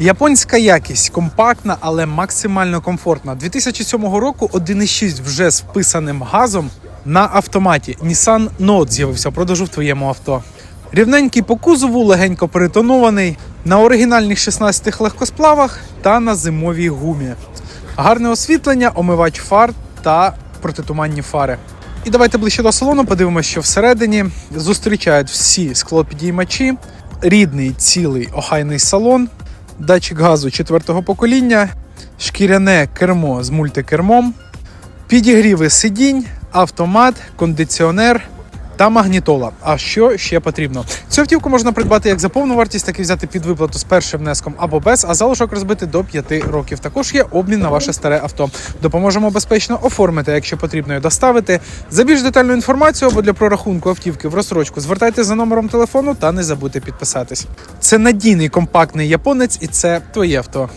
Японська якість компактна, але максимально комфортна. 2007 року 1.6 вже з вписаним газом на автоматі. Nissan Note з'явився в продажу в твоєму авто. Рівненький по кузову, легенько перетонований, на оригінальних 16 легкосплавах та на зимовій гумі. Гарне освітлення, омивач фар та протитуманні фари. І давайте ближче до салону, подивимося, що всередині зустрічають всі склопідіймачі, рідний цілий охайний салон, датчик газу четвертого покоління, шкіряне кермо з мультикермом, підігріви сидінь, автомат, кондиціонер та магнітола. А що ще потрібно? Цю автівку можна придбати як за повну вартість, так і взяти під виплату з першим внеском або без, а залишок розбити до 5 років. Також є обмін на ваше старе авто. Допоможемо безпечно оформити, якщо потрібно, і доставити. За більш детальну інформацію або для прорахунку автівки в розсрочку звертайтеся за номером телефону та не забудьте підписатись. Це надійний компактний японець, і це твоє авто.